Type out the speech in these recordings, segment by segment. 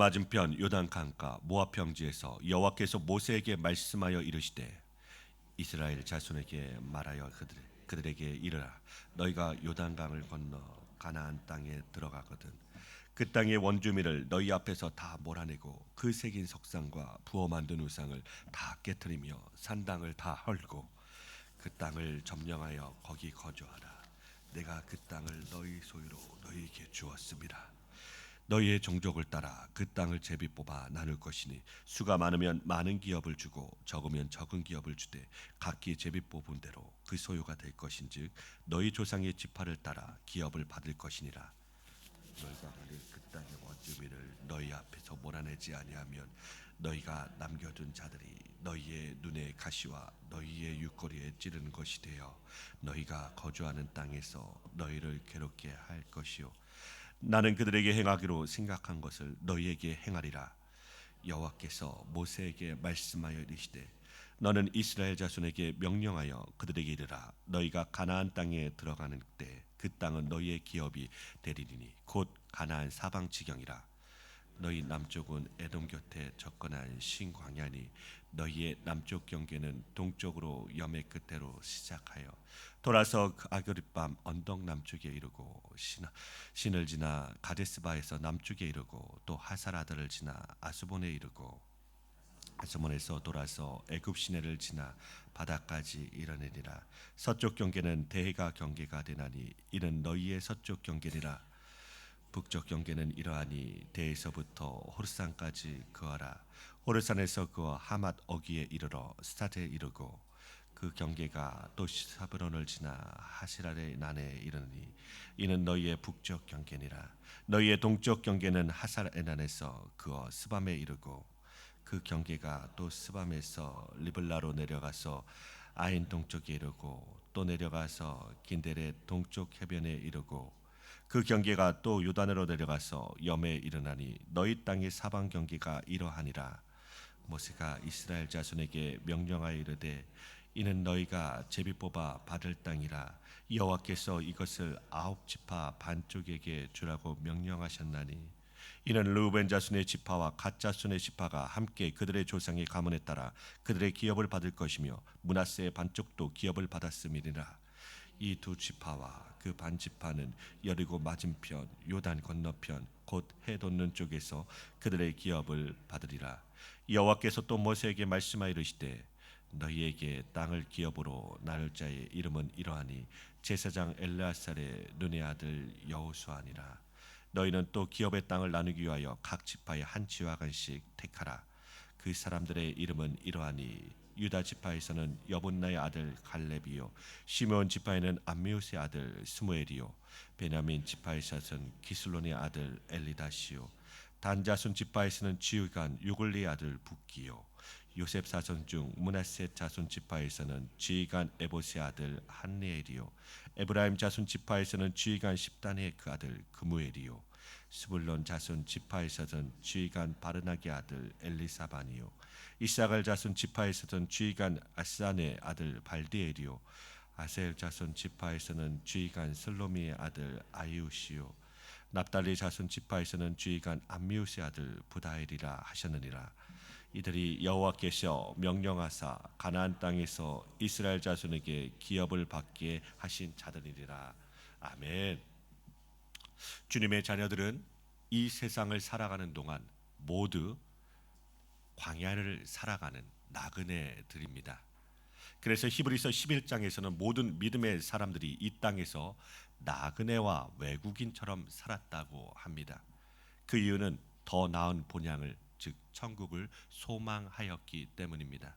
맞은편 요단 강가 모압 평지에서 여호와께서 모세에게 말씀하여 이르시되 이스라엘 자손에게 말하여 그들, 그들에게 이르라. 너희가 요단강을 건너 가나안 땅에 들어가거든 그 땅의 원주민을 너희 앞에서 다 몰아내고 그 새긴 석상과 부어 만든 우상을 다 깨뜨리며 산당을 다 헐고 그 땅을 점령하여 거기 거주하라. 내가 그 땅을 너희 소유로 너희에게 주었습니다 너희의 종족을 따라 그 땅을 제비 뽑아 나눌 것이니 수가 많으면 많은 기업을 주고 적으면 적은 기업을 주되 각기 제비 뽑은 대로 그 소유가 될 것인즉 너희 조상의 지파를 따라 기업을 받을 것이니라. 너희가 만일 그 땅의 원주민을 너희 앞에서 몰아내지 아니하면 너희가 남겨둔 자들이 너희의 눈에 가시와 너희의 육거리에 찌르는 것이 되어 너희가 거주하는 땅에서 너희를 괴롭게 할 것이요 나는 그들에게 행하기로 생각한 것을 너희에게 행하리라. 여호와께서 모세에게 말씀하여 이르시되 너는 이스라엘 자손에게 명령하여 그들에게 이르라. 너희가 가나안 땅에 들어가는 때 그 땅은 너희의 기업이 되리니 곧 가나안 사방 지경이라. 너희 남쪽은 에돔 곁에 접근한 신광야니 너희의 남쪽 경계는 동쪽으로 염의 끝대로 시작하여 돌아서 그 아그리밤 언덕 남쪽에 이르고 신, 신을 지나 가데스바에서 남쪽에 이르고 또 하사라드를 지나 아수본에 이르고 아스몬에서 돌아서 애굽 시내를 지나 바다까지 이르느니라. 서쪽 경계는 대해가 경계가 되나니 이는 너희의 서쪽 경계니라. 북쪽 경계는 이러하니 대에서부터 호르산까지 그하라 호르산에서 그어 하맛 어기에 이르러 스타트에 이르고 그 경계가 또 사브론을 지나 하시라의 난에 이르니 이는 너희의 북쪽 경계니라. 너희의 동쪽 경계는 하살 에난에서 그어 스밤에 이르고 그 경계가 또 스밤에서 리블라로 내려가서 아인 동쪽에 이르고 또 내려가서 긴데레 동쪽 해변에 이르고 그 경계가 또 요단으로 내려가서 염에 이르나니 너희 땅의 사방 경계가 이러하니라 모세가 이스라엘 자손에게 명령하여 이르되 이는 너희가 제비 뽑아 받을 땅이라. 여호와께서 이것을 아홉 지파 반쪽에게 주라고 명령하셨나니. 이는 르우벤 자손의 지파와 갓 자손의 지파가 함께 그들의 조상의 가문에 따라 그들의 기업을 받을 것이며 문하세의 반쪽도 기업을 받았음이니라 이 두 지파와 그 반 지파는 여리고 맞은편 요단 건너편 곧 해 돋는 쪽에서 그들의 기업을 받으리라. 여호와께서 또 모세에게 말씀하여 이르시되 너희에게 땅을 기업으로 나눌 자의 이름은 이러하니 제사장 엘레아살의 눈의 아들 여호수아니라. 너희는 또 기업의 땅을 나누기 위하여 각 지파의 한 지화간씩 택하라. 그 사람들의 이름은 이러하니 유다 지파에서는 여분나의 아들 갈렙이요 시므온 지파에는 암미우스의 아들 스무엘이요 베냐민 지파에서는 기슬론의 아들 엘리다시요 단 자손 지파에서는 지휘관 유글리의 아들 북기요 요셉 사손 중 문하세 자손 지파에서는 지휘관 에보스의 아들 한네엘이요 에브라임 자손 지파에서는 지휘관 십단의 그 아들 그무엘이요 스불론 자손 지파에서는 지휘관 바르나게 아들 엘리사반이요. 이사갈 자손 지파에서는 지휘관 아산의 아들 발디엘이요. 아셀 자손 지파에서는 지휘관 슬로미의 아들 아이우시요. 납달리 자손 지파에서는 지휘관 암미우스의 아들 부다엘이라 하셨느니라. 이들이 여호와께서 명령하사 가나안 땅에서 이스라엘 자손에게 기업을 받게 하신 자들이리라. 아멘. 주님의 자녀들은 이 세상을 살아가는 동안 모두 광야를 살아가는 나그네들입니다. 그래서 히브리서 11장에서는 모든 믿음의 사람들이 이 땅에서 나그네와 외국인처럼 살았다고 합니다. 그 이유는 더 나은 본향을 즉 천국을 소망하였기 때문입니다.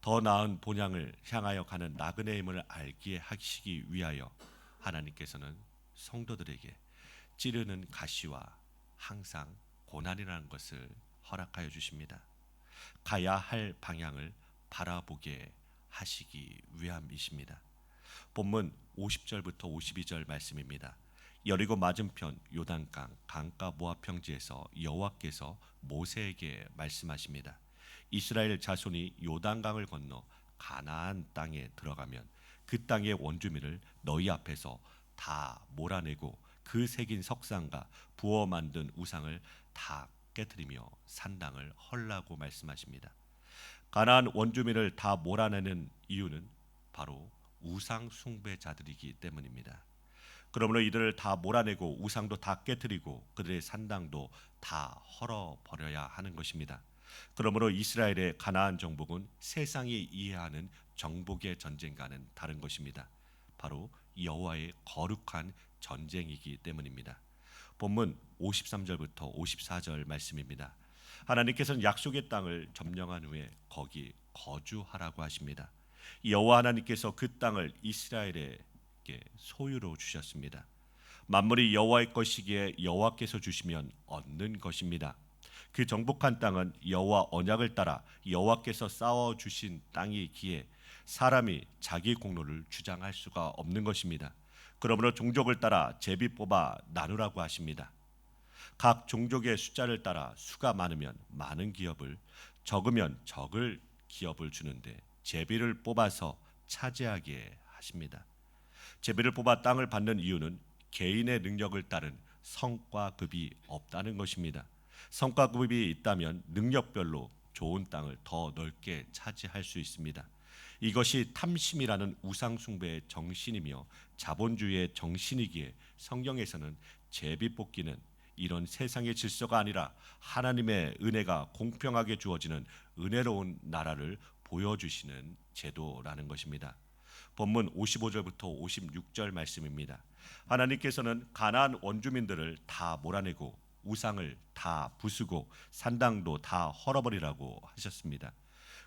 더 나은 본향을 향하여 가는 나그네임을 알게 하시기 위하여 하나님께서는 성도들에게 찌르는 가시와 항상 고난이라는 것을 허락하여 주십니다. 가야 할 방향을 바라보게 하시기 위함이십니다. 본문 50절부터 52절 말씀입니다. 여리고 맞은편 요단강 강가 모압 평지에서 여호와께서 모세에게 말씀하십니다. 이스라엘 자손이 요단강을 건너 가나안 땅에 들어가면 그 땅의 원주민을 너희 앞에서 다 몰아내고 그 새긴 석상과 부어 만든 우상을 다 깨뜨리며 산당을 헐라고 말씀하십니다. 가나안 원주민을 다 몰아내는 이유는 바로 우상 숭배자들이기 때문입니다. 그러므로 이들을 다 몰아내고 우상도 다 깨뜨리고 그들의 산당도 다 헐어 버려야 하는 것입니다. 그러므로 이스라엘의 가나안 정복은 세상이 이해하는 정복의 전쟁과는 다른 것입니다. 바로 여호와의 거룩한 전쟁이기 때문입니다. 본문 53절부터 54절 말씀입니다. 하나님께서는 약속의 땅을 점령한 후에 거기 거주하라고 하십니다. 여호와 하나님께서 그 땅을 이스라엘에게 소유로 주셨습니다. 만물이 여호와의 것이기에 여호와께서 주시면 얻는 것입니다. 그 정복한 땅은 여호와 언약을 따라 여호와께서 쌓아 주신 땅이기에 사람이 자기 공로를 주장할 수가 없는 것입니다. 그러므로 종족을 따라 제비 뽑아 나누라고 하십니다. 각 종족의 숫자를 따라 수가 많으면 많은 기업을 적으면 적을 기업을 주는데 제비를 뽑아서 차지하게 하십니다. 제비를 뽑아 땅을 받는 이유는 개인의 능력을 따른 성과급이 없다는 것입니다. 성과급이 있다면 능력별로 좋은 땅을 더 넓게 차지할 수 있습니다. 이것이 탐심이라는 우상숭배의 정신이며 자본주의의 정신이기에 성경에서는 제비 뽑기는 이런 세상의 질서가 아니라 하나님의 은혜가 공평하게 주어지는 은혜로운 나라를 보여주시는 제도라는 것입니다. 본문 55절부터 56절 말씀입니다. 하나님께서는 가나안 원주민들을 다 몰아내고 우상을 다 부수고 산당도 다 헐어버리라고 하셨습니다.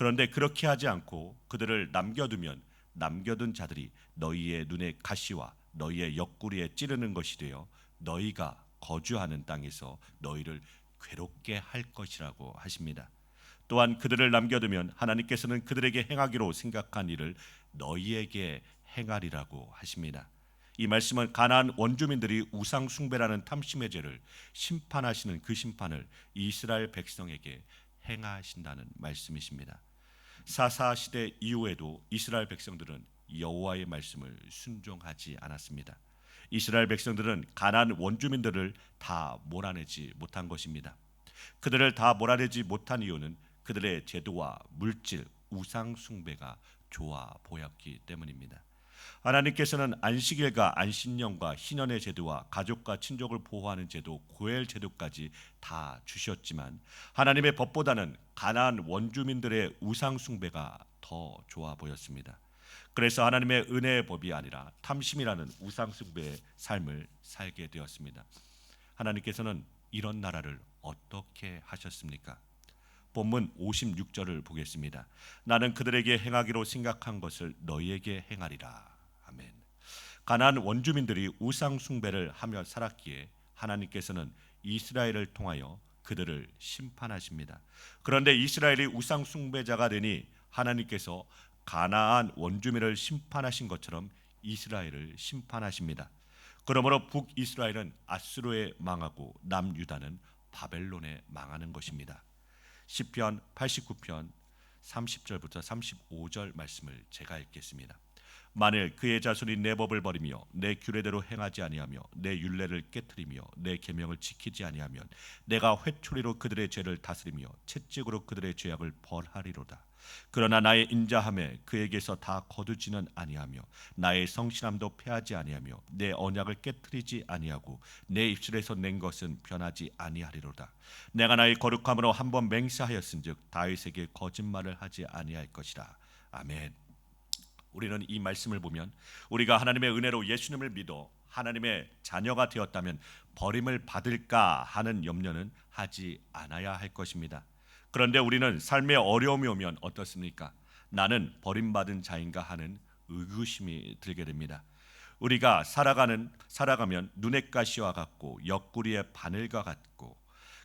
그런데 그렇게 하지 않고 그들을 남겨두면 남겨둔 자들이 너희의 눈에 가시와 너희의 옆구리에 찌르는 것이 되어 너희가 거주하는 땅에서 너희를 괴롭게 할 것이라고 하십니다. 또한 그들을 남겨두면 하나님께서는 그들에게 행하기로 생각한 일을 너희에게 행하리라고 하십니다. 이 말씀은 가나안 원주민들이 우상 숭배라는 탐심의 죄를 심판하시는 그 심판을 이스라엘 백성에게 행하신다는 말씀이십니다. 사사 시대 이후에도 이스라엘 백성들은 여호와의 말씀을 순종하지 않았습니다. 이스라엘 백성들은 가나안 원주민들을 다 몰아내지 못한 것입니다. 그들을 다 몰아내지 못한 이유는 그들의 제도와 물질, 우상 숭배가 좋아 보였기 때문입니다. 하나님께서는 안식일과 안신년과 희년의 제도와 가족과 친족을 보호하는 제도, 고엘 제도까지 다 주셨지만 하나님의 법보다는 가나안 원주민들의 우상 숭배가 더 좋아 보였습니다. 그래서 하나님의 은혜의 법이 아니라 탐심이라는 우상 숭배의 삶을 살게 되었습니다. 하나님께서는 이런 나라를 어떻게 하셨습니까? 본문 56절을 보겠습니다. 나는 그들에게 행하기로 생각한 것을 너희에게 행하리라. 아멘. 가나안 원주민들이 우상 숭배를 하며 살았기에 하나님께서는 이스라엘을 통하여 그들을 심판하십니다. 그런데 이스라엘이 우상 숭배자가 되니 하나님께서 가나안 원주민을 심판하신 것처럼 이스라엘을 심판하십니다. 그러므로 북이스라엘은 아수르에 망하고 남유다는 바벨론에 망하는 것입니다. 시편 89편 30절부터 35절 말씀을 제가 읽겠습니다. 만일 그의 자손이 내 법을 버리며 내 규례대로 행하지 아니하며 내 율례를 깨뜨리며 내 계명을 지키지 아니하면 내가 회초리로 그들의 죄를 다스리며 채찍으로 그들의 죄악을 벌하리로다. 그러나 나의 인자함에 그에게서 다 거두지는 아니하며 나의 성실함도 패하지 아니하며 내 언약을 깨뜨리지 아니하고 내 입술에서 낸 것은 변하지 아니하리로다. 내가 나의 거룩함으로 한 번 맹세하였은즉 다윗에게 거짓말을 하지 아니할 것이라. 아멘. 우리는 이 말씀을 보면 우리가 하나님의 은혜로 예수님을 믿어 하나님의 자녀가 되었다면 버림을 받을까 하는 염려는 하지 않아야 할 것입니다. 그런데 우리는 삶의 어려움이 오면 어떻습니까? 나는 버림받은 자인가 하는 의구심이 들게 됩니다. 우리가 살아가는 살아가면 눈의 가시와 같고 옆구리의 바늘과 같고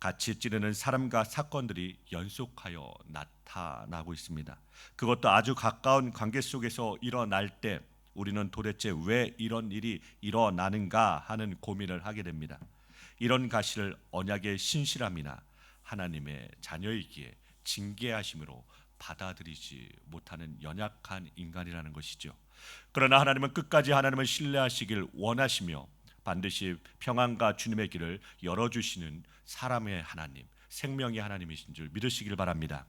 같이 찌르는 사람과 사건들이 연속하여 나타나고 있습니다. 그것도 아주 가까운 관계 속에서 일어날 때 우리는 도대체 왜 이런 일이 일어나는가 하는 고민을 하게 됩니다. 이런 가시를 언약의 신실함이나 하나님의 자녀이기에 징계하심으로 받아들이지 못하는 연약한 인간이라는 것이죠. 그러나 하나님은 끝까지 하나님을 신뢰하시길 원하시며 반드시 평안과 주님의 길을 열어주시는 사람의 하나님, 생명의 하나님이신 줄 믿으시길 바랍니다.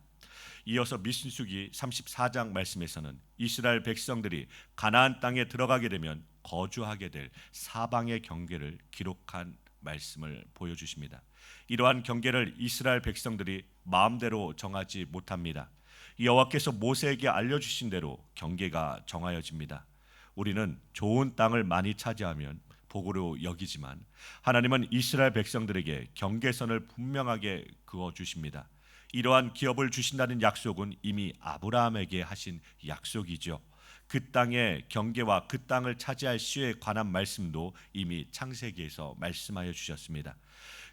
이어서 미신수기 34장 말씀에서는 이스라엘 백성들이 가나안 땅에 들어가게 되면 거주하게 될 사방의 경계를 기록한 말씀을 보여주십니다. 이러한 경계를 이스라엘 백성들이 마음대로 정하지 못합니다. 여호와께서 모세에게 알려주신 대로 경계가 정하여집니다. 우리는 좋은 땅을 많이 차지하면 복으로 여기지만 하나님은 이스라엘 백성들에게 경계선을 분명하게 그어 주십니다. 이러한 기업을 주신다는 약속은 이미 아브라함에게 하신 약속이죠. 그 땅의 경계와 그 땅을 차지할 시에 관한 말씀도 이미 창세기에서 말씀하여 주셨습니다.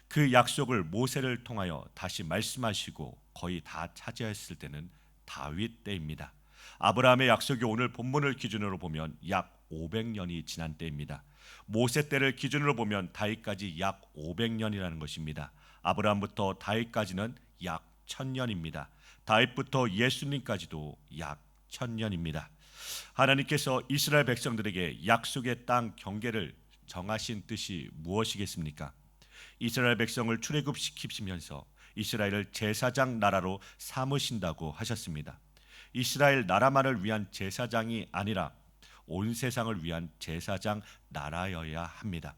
그 약속을 모세를 통하여 다시 말씀하시고 거의 다 차지했을 때는 다윗 때입니다. 아브라함의 약속이 오늘 본문을 기준으로 보면 약 500년이 지난 때입니다. 모세 때를 기준으로 보면 다윗까지 약 500년이라는 것입니다. 아브라함부터 다윗까지는 약 1000년입니다. 다윗부터 예수님까지도 약 1000년입니다. 하나님께서 이스라엘 백성들에게 약속의 땅 경계를 정하신 뜻이 무엇이겠습니까? 이스라엘 백성을 출애굽시키시면서 이스라엘을 제사장 나라로 삼으신다고 하셨습니다. 이스라엘 나라만을 위한 제사장이 아니라 온 세상을 위한 제사장 나라여야 합니다.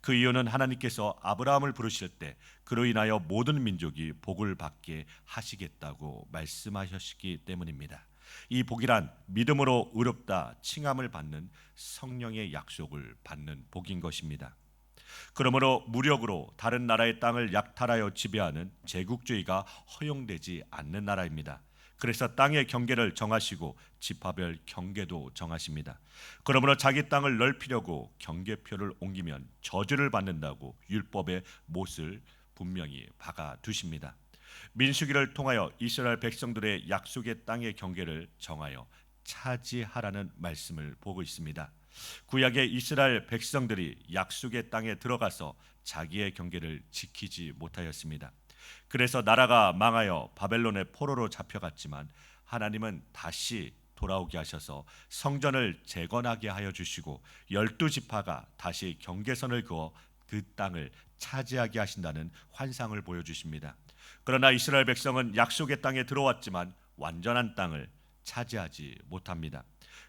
그 이유는 하나님께서 아브라함을 부르실 때 그로 인하여 모든 민족이 복을 받게 하시겠다고 말씀하셨기 때문입니다. 이 복이란 믿음으로 의롭다 칭함을 받는 성령의 약속을 받는 복인 것입니다. 그러므로 무력으로 다른 나라의 땅을 약탈하여 지배하는 제국주의가 허용되지 않는 나라입니다. 그래서 땅의 경계를 정하시고 지파별 경계도 정하십니다. 그러므로 자기 땅을 넓히려고 경계표를 옮기면 저주를 받는다고 율법의 못을 분명히 박아 두십니다. 민수기를 통하여 이스라엘 백성들의 약속의 땅의 경계를 정하여 차지하라는 말씀을 보고 있습니다. 구약의 이스라엘 백성들이 약속의 땅에 들어가서 자기의 경계를 지키지 못하였습니다. 그래서 나라가 망하여 바벨론의 포로로 잡혀갔지만 하나님은 다시 돌아오게 하셔서 성전을 재건하게 하여 주시고 열두 지파가 다시 경계선을 그어 그 땅을 차지하게 하신다는 환상을 보여주십니다. 그러나 이스라엘 백성은 약속의 땅에 들어왔지만 완전한 땅을 차지하지 못합니다.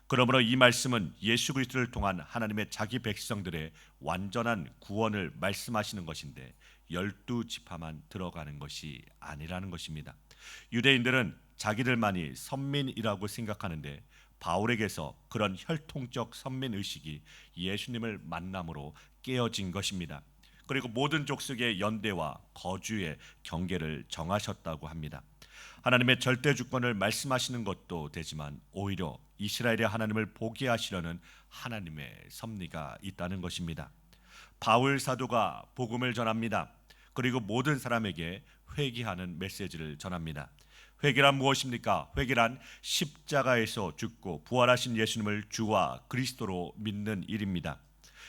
그러므로 이 말씀은 예수 그리스도를 통한 하나님의 자기 백성들의 완전한 구원을 말씀하시는 것인데 열두 지파만 들어가는 것이 아니라는 것입니다. 유대인들은 자기들만이 선민이라고 생각하는데 바울에게서 그런 혈통적 선민 의식이 예수님을 만남으로 깨어진 것입니다. 그리고 모든 족속의 연대와 거주의 경계를 정하셨다고 합니다. 하나님의 절대 주권을 말씀하시는 것도 되지만 오히려 이스라엘의 하나님을 보게 하시려는 하나님의 섭리가 있다는 것입니다. 바울 사도가 복음을 전합니다. 그리고 모든 사람에게 회개하는 메시지를 전합니다. 회개란 무엇입니까? 회개란 십자가에서 죽고 부활하신 예수님을 주와 그리스도로 믿는 일입니다.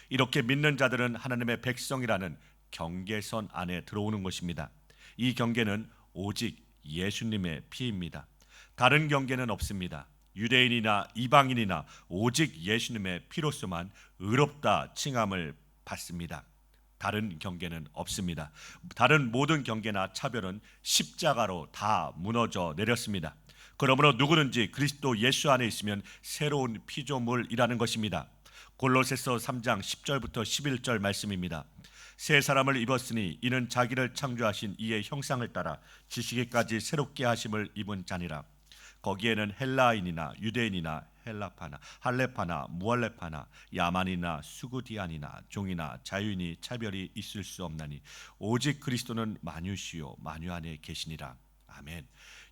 이렇게 믿는 자들은 하나님의 백성이라는 경계선 안에 들어오는 것입니다. 이 경계는 오직 예수님의 피입니다. 다른 경계는 없습니다. 유대인이나 이방인이나 오직 예수님의 피로서만 의롭다 칭함을 받습니다. 다른 경계는 없습니다. 다른 모든 경계나 차별은 십자가로 다 무너져 내렸습니다. 그러므로 누구든지 그리스도 예수 안에 있으면 새로운 피조물이라는 것입니다. 골로새서 3장 10절부터 11절 말씀입니다. 새 사람을 입었으니 이는 자기를 창조하신 이의 형상을 따라 지식에까지 새롭게 하심을 입은 자니라. 거기에는 헬라인이나 유대인이나 헬라파나 할레파나 무할레파나 야만이나 수구디안이나 종이나 자유인이 차별이 있을 수 없나니 오직 그리스도는 만유시요 만유 안에 계시니라 아멘.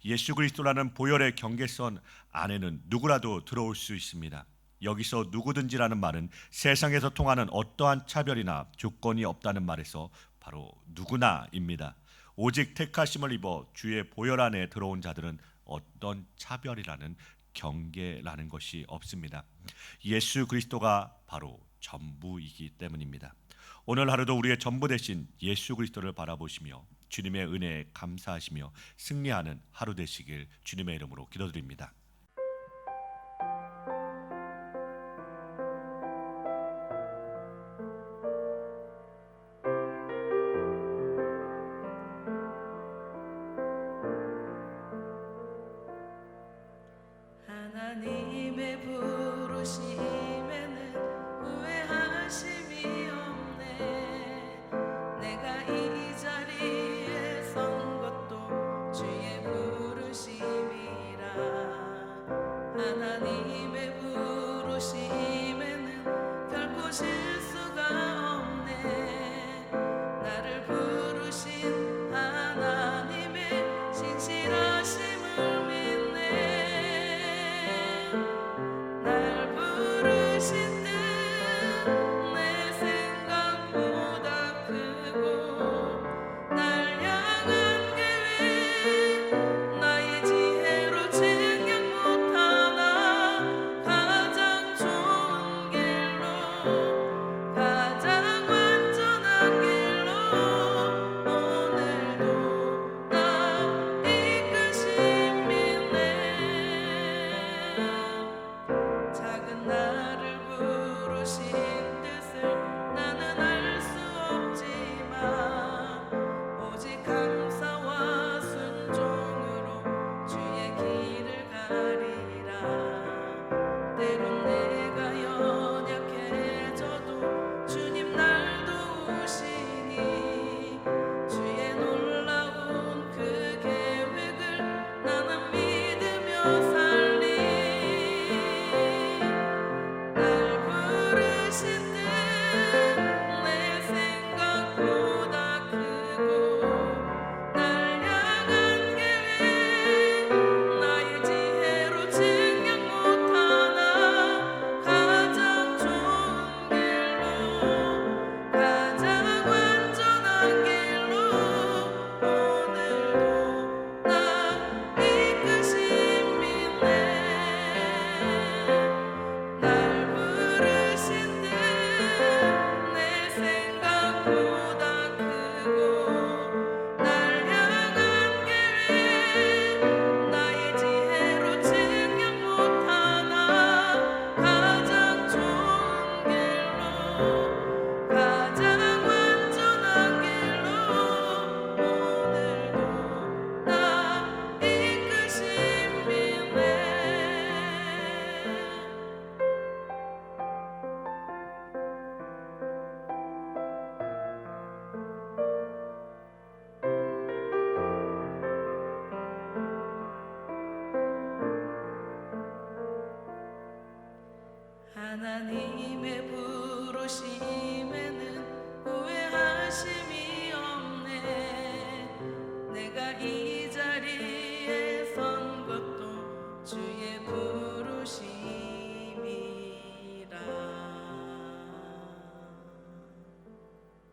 예수 그리스도라는 보혈의 경계선 안에는 누구라도 들어올 수 있습니다. 여기서 누구든지라는 말은 세상에서 통하는 어떠한 차별이나 조건이 없다는 말에서 바로 누구나입니다. 오직 택하심을 입어 주의 보혈 안에 들어온 자들은 어떤 차별이라는 경계라는 것이 없습니다. 예수 그리스도가 바로 전부이기 때문입니다. 오늘 하루도 우리의 전부 대신 예수 그리스도를 바라보시며 주님의 은혜에 감사하시며 승리하는 하루 되시길 주님의 이름으로 기도드립니다. na na na